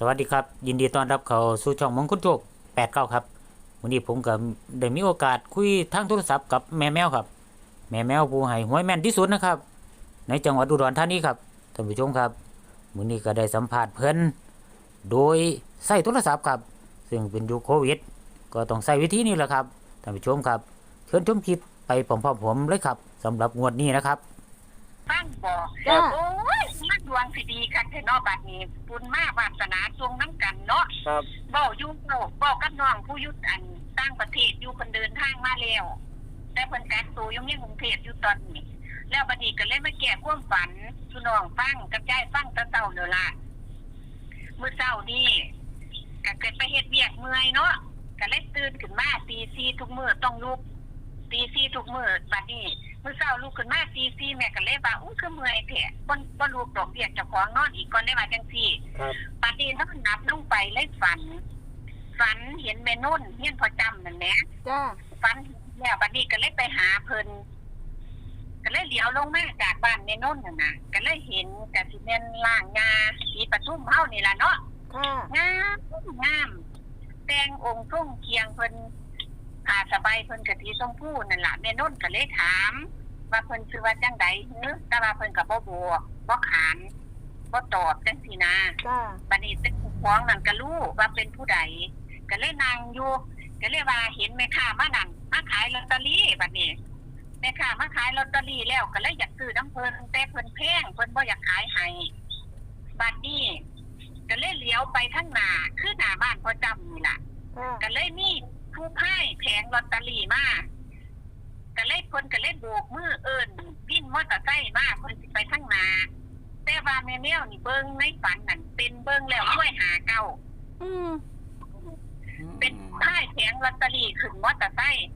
สวัสดีครับ ยินดีต้อนรับเข้าสู่ช่องมงคลโชค89ครับวันนี้ผมก็ได้มีโอกาสคุยทางโทรศัพท์กับแม่แมวครับ แม่แมวผู้ให้หวยแม่นที่สุดนะครับ ในจังหวัดอุดรธานีครับท่านผู้ชมครับวันนี้ก็ได้สัมภาษณ์เพิ่นโดยใช้โทรศัพท์ครับซึ่งเป็นยุคโควิด ก็ต้องใช้วิธีนี้แหละครับท่านผู้ชมครับเชิญชมคลิปไปพร้อมๆผมเลยครับสำหรับงวดนี้นะครับฟังบอกจ้า โอ้ยมัน ดวงสิดีกันเถอะเนาะบัดนี้บุญมากวาสนาทรงน้ำกันเนาะครับเบ้าอยู่เบ้าเบ้ากับน้องผู้อยุดอันต่างประเทศอยู่คนเดินทางมาแล้วแต่เพิ่นกักตัวอยู่ในกรุงเทพอยู่ตอนนี้ แล้วบัดนี้ก็เลยมาแก้ความฝันสุน้องฟังกับยายฟังแตะเช้าเด้อล่ะมื้อเช้านี่ก็เกิดไปเฮ็ดเวียกเมื่อยเนาะก็เลยตื่นขึ้นมาตีสี่ทุกมื้อต้องลุกตีสี่ทุกมื้อบัดนี้ มื่อเช้าลูกขึ้นมาซีซีแม่ก็เลยว่าอู้คือเมื่อยแท้บ่บ่ลูกดอกเบี้ยเจ้าของนอนอีกก่อนได้ว่าจังซี่ครับปานี้นอนนับลงไปเลยฝัน ฝันเห็นแม่นุ่นเฮียนพอจำนั่นแหละจ้าฝันแล้วบัดนี้ก็เลยไปหาเพิ่นก็เลยเหลียวลงมาจากบ้านแม่นุ่นน่ะนะก็เลยเห็นก็สิแม่นล่างงาสีปทุมเฮานี่ล่ะเนาะค่ะงามงามแต่งองค์ทรงเคียงเพิ่น ผ้าสบายเพิ่นกะทิชมพูนั่นล่ะแม่นุ่นก็เลยถาม ว่าเพิ่นชื่อว่าจังใดเนื้อแต่ว่าเพิ่นก็บ่บอกบ่ขานบ่ตอบจังซี่นะจ้าบัดนี้เป็นผู้ฟ้องนั่นก็รู้ว่าเป็นผู้ใดก็เลยนั่งอยู่ก็เลยว่าเห็นแม่ค้ามานั่นมาขายลอตเตอรี่บัดนี้แม่ค้ามาขายลอตเตอรี่แล้วก็เลยอยากซื้อน้ำเพิ่นแต่เพิ่นแพงเพิ่นบ่อยากขายให้บัดนี้ก็เลยเลี้ยวไปทางหน้าคือหน้าบ้านพ่อจำนี่ล่ะค่ะก็เลยมี ผู้พ่ายแผงลอตเตอรี่มาก็เลยคนก็เลยโบกมือเอิญวิ่นมอเตอร์ไซค์มาคนสิไปทางหน้าแต่ว่าแม่แมวนี่เบิ้งในฝันนั่นเป็นเบิ้งแล้วช่วยหาเก้าอืมเป็นพ่ายแผงลอตเตอรี่ขึ้นมอเตอร์ไซค์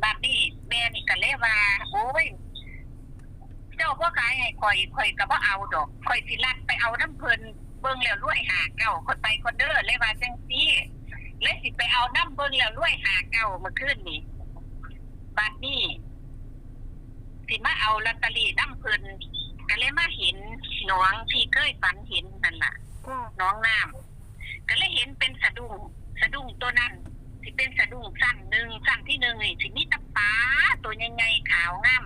แบบนี้แม่นี่ก็เลยว่าโอ้ยเจ้าพ่อขายให้ข่อยข่อยก็บ่เอาดอกข่อยสิลัดไปเอาน้ำเพลินเบิ่งแล้วรวยหาเก่าคนไปคนเด้อเลยว่าจังซี่ เลยสิไปเอาน้ำเบิ่งแล้วรวยหาเก่าเมื่อคืนนี้บัดนี้สิมาเอาลอตเตอรี่น้ำเพลินก็เลยมาเห็นหนองที่เคยฝันเห็นนั่นล่ะค่ะน้องน้ำก็เลยเห็นเป็นสะดุ้งสะดุ้งตัวนั้นสิเป็นสะดุ้งสั้นหนึ่งสั้นที่หนึ่งนี่สิมีตะปาตัวใหญ่ๆขาวงาม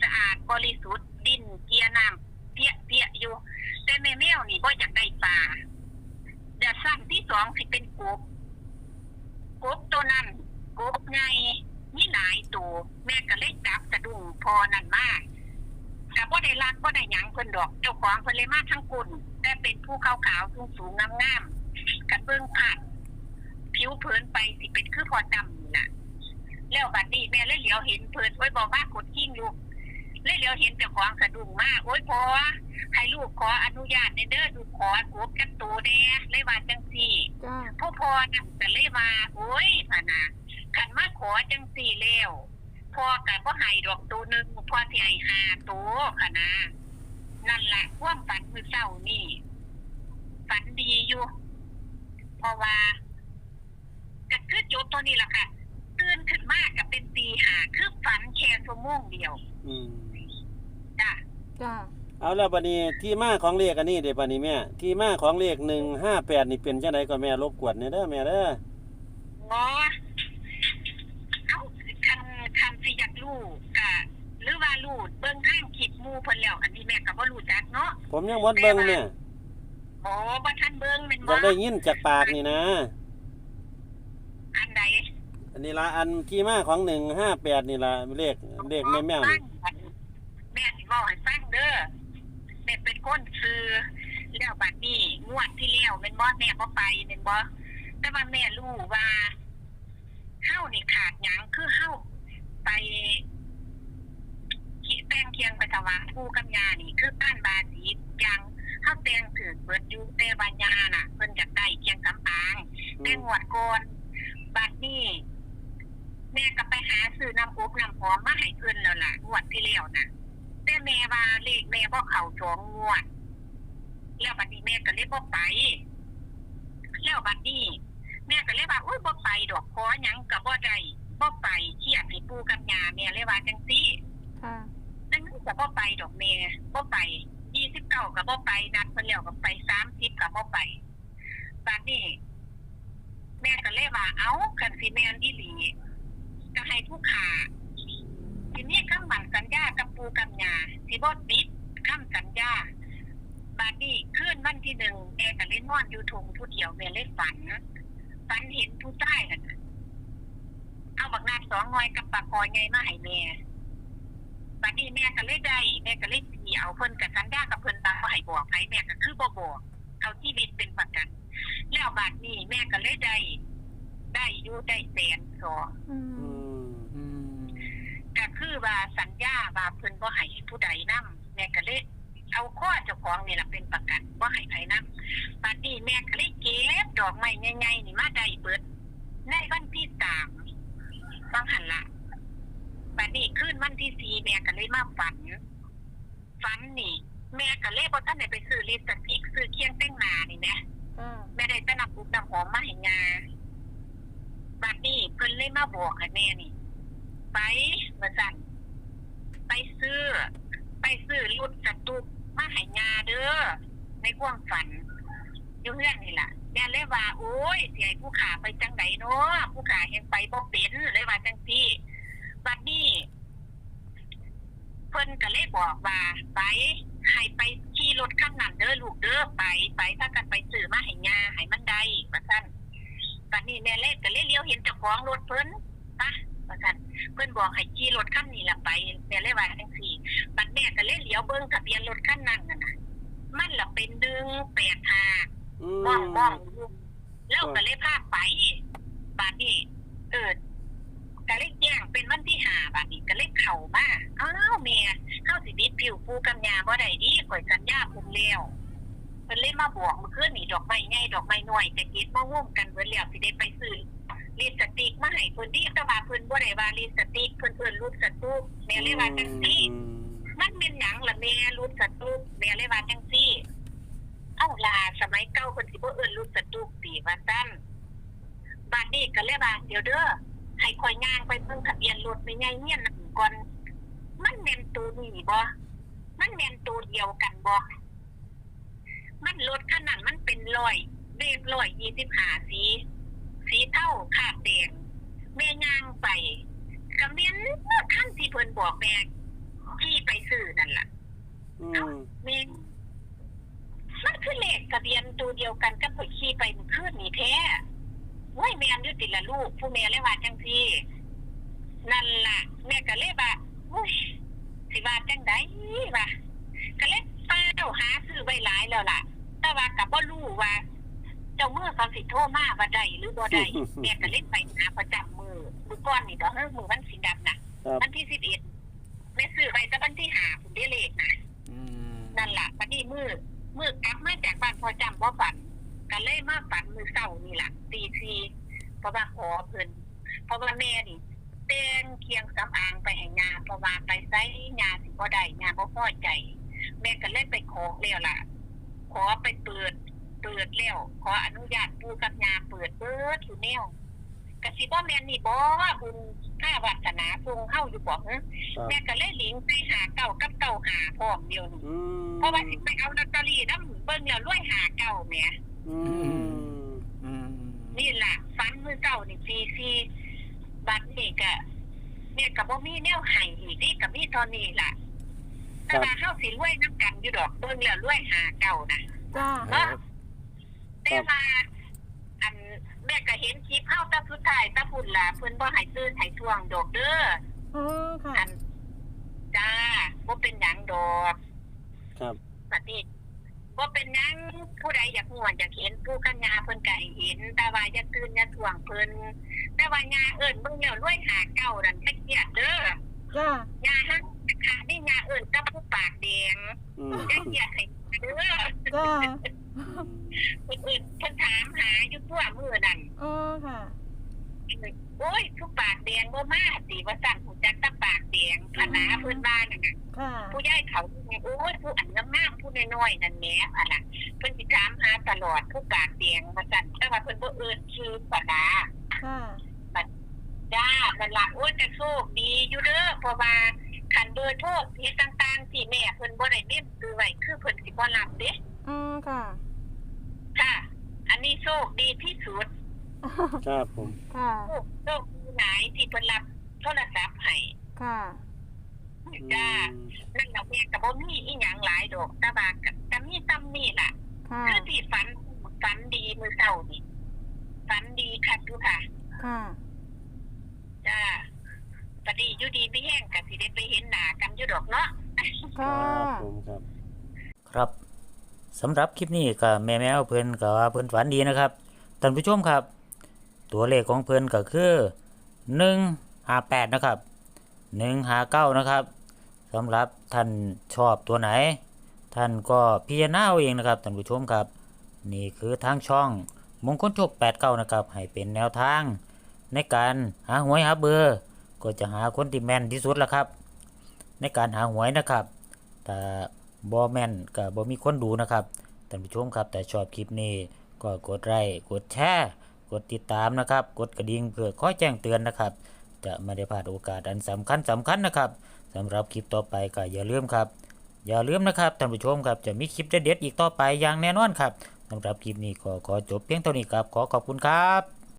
สะอาดบริสุทธิ์ดินเกียร์น้ำเปียเปียอยู่ แต่แม่แมวนี่บ่อยากได้ปลาเดี๋ยวสั้นที่สองสิเป็นกบ กบตัวนั้นกบไงมีหลายตัวแม่ก็เลยจับสะดุ้งพอนั่นมากแต่บ่ได้รักบ่ได้หยังเพิ่นดอก เจ้าของเพิ่นเลยมากทั้งกุ่นแต่เป็นผู้ขาวๆสูงๆงามๆกันเบิ่งผ่านผิวเพิ่นไปสิเป็นคือพอจำน่ะ แล้วบัดนี้แม่เลยเหลียวเห็นเพิ่นโอ้ยบอกว่ากดกิ้งลูกเลยเหลียวเห็นเจ้าของสะดุ้งมากโอ้ยพอ ให้ลูกขออนุญาตในเด้อดูขอกบกันตัวแน่เลยว่าจังซี่จ้าพ่อพอนั่นก็เลยว่าโอ้ยพะนะกันมาขอจังสี่แล้วพ่อกันบ่ให้ดอกตัวหนึงพ่อสิให้ห้าตัวค่ะนะนั่นแหละความฝันมื้อเช้านี่ฝันดีอยู่เพราะว่าก็คือจบตัวนี้ล่ะค่ะตื่นขึ้นมาก็เป็นตีหาคือฝันแค่ชั่วโมงเดียว อืมจ้ะจ้า เอาแล้วบัดนี้ที่มาของเลขอันนี้เด้บัดนี้แม่ที่มาของเลข158นี่เป็นจังไดก็แม่รบกวนแหน่เด้อแม่เด้องอเอ้าคันคันสิอยากรู้กะหรือว่ารู้เบิ่งทางคลิปหมู่เพิ่นแล้วอันนี้แม่ก็บ่รู้จักเนาะผมยังบ่เบิ่งแม่โอ้บ่ทันเบิ่งแม่นอบ่ยากได้ยินจากปากนี่นะ อันใดอันนี้ละอันที่มาของ158นี่ละเลขเลขแม่แมวนี่ แม่สิบอกให้ฟังเด้อแม่เป็น คนซื้อแล้วบัดนี้งวดที่แล้วแม่นบ่แม่บ่ไปแม่นบ่แต่ว่าแม่รู้ว่าเฮานี่ขาดหยังคือเฮาไปขี่แป้งเคียงไปถวายปู่กับย่านี่ คือป้านบาสียังเฮาแต่งถือเบิดอยู่แต่ว่าย่าน่ะเพิ่นอยากได้เคียงสำอางแต่งวดก่อนบัดนี้แม่ก็ไปหาซื้อน้ำอบน้ำหอมมาให้เพิ่นแล้วล่ะงวดที่แล้วนะ แต่แม่ว่าเลขแม่บ่เข้าสองงวด แล้วบัดนี้แม่ก็เลยบ่ไป แล้วบัดนี้แม่ก็เลยว่าอุ้ยบ่ไปดอกขอหยังก็บ่ได้บ่ไปเครียดให้ปู่กับย่าแม่เลยว่าจังซี่ค่ะนั่นก็บ่ไปดอกแม่บ่ไป29ก็บ่ไปนัดเพิ่นแล้วก็ไป30ก็บ่ไปบัดนี้แม่ก็เลยว่าเอ้าคันสิแม่นอีหลีก็ให้ผู้ขา ทีนี้คำมั่นสัญญากับปูกับยาสิบ่ติดคำสัญญาบัดนี้คืนวันที่หนึ่งแม่ก็เล่นนอนอยู่ทงผู้เดียวแม่เลยฝันฝันเห็นผู้ใต้นั่นเอาบักนาดสองหน่อยกับปากคอยไงมาให้แม่บัดนี้แม่ก็เลยได้แม่ก็เลยตีเอาเพิ่นกับสัญญากับเพิ่นตามบ่ให้บอกไผแม่ก็คือบ่บอกเอาชีวิตเป็นประกัน แล้วบาดนี้แม่ก็เลยได้ได้อยู่ได้แสนสองอ ก็คือว่าสัญญาว่าเพิ่นบ่ให้ผู้ใดนํแม่ก็เลยเอาข้อเจ้าของนี่ล่ะเป็นประกันบ่ให้ไผนํบาดนี้แม่ก็เลยเก็บดอกไม้ใหญ่ๆนี่มาได้เบิดในวันที่สามบางหันละบาดนี้คืนวันที่สี่แม่ก็เลยมาฝัน ฝันนี่ แม่ก็เลยบ่ทันได้ไปซื้อลิปสติกซื้อเคียงแต่งหน้านี่แหมค่ะแม่ได้แต่นำบุกนำหอมมาให้งาบัดนี้เพิ่นเลยมาบอกให้แม่นี่ ไปมาสั่นไปซื้อ ไปซื้อรุดสตุกมาให้งาเด้อในความฝันอยู่เพื่อนนี่ล่ะแม่เลยว่าโอ้ยเสิให้ผู้ขาไปจังไดเนาะผู้ขายังไปบ่เป็นเลยว่าจังซี่บัดนี้เพิ่นก็เลยบอกว่า ไปให้ไปขี่รถคันนั้นเด้อลูกเด้อไป ไปถ้ากันไปซื้อมาให้ยาให้มันได้ว่าซั่นบัดนี้แม่เล็กก็เลยเลี้ยวเห็นเจ้าของรถเพิ่นปะ ว่าซั่นเพิ่นบอกให้ขี่รถคันนี้ล่ะไปแม่เลยว่าจังซี่บัดแม่ก็เลยเลี้ยวเบิ่งทะเบียนรถคันนั้นน่ะนะมันล่ะเป็น185อืมองมองมอยู่แล้วก็เลยพาไปบัดนี้เออก็เลยแจ้งเป็นวันที่ห้าบัดนี้ก็เลยเข้ามาอ้าวแม่เข้าสิบิดผิวปูกำยาบ่ได้ดีข่อยสัญญาคุมแล้วเพิ่นเลยมาบอกเมื่อคืนนี่ดอกไม้ใหญ่ดอกไม้น้อยจะกิดมาร่วมกันเบิดแล้วสิได้ไปซื้อลิปสติกมา ให้เพิ่นดีแต่ว่าเพิ่นบ่ได้ว่าลิปสติกเพิ่นเอิ้นรูปสตูปแม่เลยว่าจังซี่อืมมันเป็นหยังล่ะแม่รูปสตูปแม่เลยว่าจังซี่ เอ้าล่ะสมัยเก่าเพิ่นสิบ่เอิ้นรูปสตูปติว่าซั่นบัดนี้ก็เลยว่าเดี๋ยวเด้อให้ข่อยย่างไปเบิ่งทะเบียนรถไปใหญ่เฮียนนั่นก่อนมันแม่นตัวนี้บ่มันแม่นตัวเดียวกันบ่มันรถคันนั้นมันเป็นร้อยเลขร้อยยี่สิบห้าสี สีเท่าคาดแดง แม่ย่างไปก็แม่นขั้นที่เพิ่นบอกแม่ขี่ไปซื้อนั่นล่ะอืมแม่นมันคือเลขทะเบียนตัวเดียวกันกับผู้ขี่ไปเมื่อคืนนี่แท้โอ้ยแม่นอยู่ติละลูก ผู้แม่เลยว่าจังซี่นั่นล่ะ แม่ก็เลยว่าอุ้ยสิว่าจังไดวะก็เลยเป้าหาซื้อไว้หลายแล้วล่ะ แต่ว่ากับบ่รู้ว่า เจ้ามือเขาสิโทรมาว่าได้หรือบ่ได้แม่ก็เลยไปหาประจำ มือมือก้อนนี่ดอกเฮ้ยมือวันสิดับนะครับวันที่สิบเอ็ดแม่ซื้อไว้แต่วันที่หาผมได้เลขนะอืมนั่นล่ะวันนี้มือมือกลับมาจากบ้านพอจำว่าฝันก็เลยมาฝันมือเศร้านี่ล่ะตีทีเพราะว่าขอเพิ่นเพราะว่าแม่นี่เต้นเคียงสำอางไปให้งาเพราะว่าไปไซงาสิบ่ได้งาบ่พอใจ แม่ก็เลยไปขอแล้วล่ะ ขอไปเปิด เปิดแล้วขออนุญาตปูกับยาเปิดเปิดอยู่แนว กสิบ่แม่นนี่บ่บุญข้าวาสนาทรงเฮาอยู่บ่ฮะครับแม่ก็เลยหลิงไปหาเก่ากับเก่าหาพร้อมเดียวนี่อืมเพราะว่าสิไปเอาลอตเตอรี่นำเบิ่งแล้วรวยหาเก่าแหม่อืมอืมนี่ล่ะฟันมือเก่านี่ซีซีบัดนี้ก็เนี่ยก็บ่มีแนวให้อีกนี่ก็มีเท่านี้ล่ะแต่ว่าเฮาสิรวยนํกันอยู่ดอกเบิ่งแล้วรวยหาเก่านะ จ้า ครับ แต่ว่าอัน แม่ก็เห็นคลิปเฮาแตะสุดท้ายแตะพุ่นล่ะเพิ่นบ่ให้ตื่นให้ทวงดอกเด้ออ๋อค่ะ อันจ้าบ่เป็นหยังดอกครับบัดนี้บ่เป็นหยังผู้ใดอยากม่วนอยากเห็นผู้กัญญาเพิ่นก็ให้เห็น แต่ว่าอย่าตื่นอย่าทวงเพิ่นแต่ว่ายาเอิ้นเบิ่งแล้วรวยหาเก่านั่นจักเกียดเด้อจ้ายาหันค่ะนี่ยาเอิ้นกับผู้ปากแดงอืมจักเกียดให้เด้อ จ้าเพิ่นเอิ้นเพิ่นถามหาอยู่ตัวมื้อนั้นอ๋อ ค่ะ โอ้ยผู้ปากแดงบ่มาสิว่าสั่นผู้จักแตะปากแดงพนาเพิ่นบ้านนั่นน่ะค่ะผู้ใหญ่เขาโอ้ยผู้อันงามๆผู้น้อยๆนั่นแหละอะล่ะเพิ่นสิถามหาตลอดผู้ปากแดงว่าสั่นแต่ว่าเพิ่นบ่เอิ้นชื่อปนาค่ะจ้านั่นล่ะโอ้ยแต่โชคดีอยู่เด้อเพราะว่าคันเบอร์โทรเฮ็ดต่างๆที่แม่เพิ่นบ่ได้เมมซื้อไว้คือเพิ่นสิบ่รับเด้อ๋อค่ะ ค่ะ อันนี้โชคดีที่สุด ครับผมค่ะโชคโชคดีหลายที่เพิ่นรับโทรศัพท์ให้ค่ะ จ้านั่นเราแม่ก็บ่มีอีหยังหลายดอกแต่ว่าก็ก็มีซ้ำนี่ล่ะ ค่ะ คือที่ฝันฝันดีมื้อเช้านี่ฝันดีคักอยู่ค่ะ ค่ะ จ้าปดีอยู่ดีไม่แห้งก็สิได้ไปเห็นหน้ากันอยู่ดอกเนาะ คค่ะ รับผมครับ ครับสำหรับคลิปนี้ก็แม่แมวเพิ่นก็ว่าเพิ่นฝันดีนะครับท่านผู้ชมครับ ตัวเลขของเพิ่นก็คือ158นะครับ159นะครับสำหรับท่านชอบตัวไหน ท่านก็พิจารณาเอาเองนะครับท่านผู้ชมครับ นี่คือทางช่องมงคลโชค89นะครับให้เป็นแนวทาง ในการหาหวยหาเบอร์ ก็จะหาคนที่แม่นที่สุดละครับ ในการหาหวยนะครับแต่บอแม่นกับบอมีคนดูนะครับท่านผู้ชมครับแต่ชอบคลิปนี้ก็กดไลค์กดแชร์ กดติดตามนะครับ กดกระดิ่งเพื่อคอยแจ้งเตือนนะครับ จะไม่ได้พลาดโอกาสอันสำคัญสำคัญนะครับสำหรับคลิปต่อไปก็อย่าลืมครับ อย่าลืมนะครับท่านผู้ชมครับจะมีคลิปเด็ดๆอีกต่อไปอย่างแน่นอนครับสำหรับคลิปนี้ขอขอจบเพียงเท่านี้ครับขอขอบคุณครับ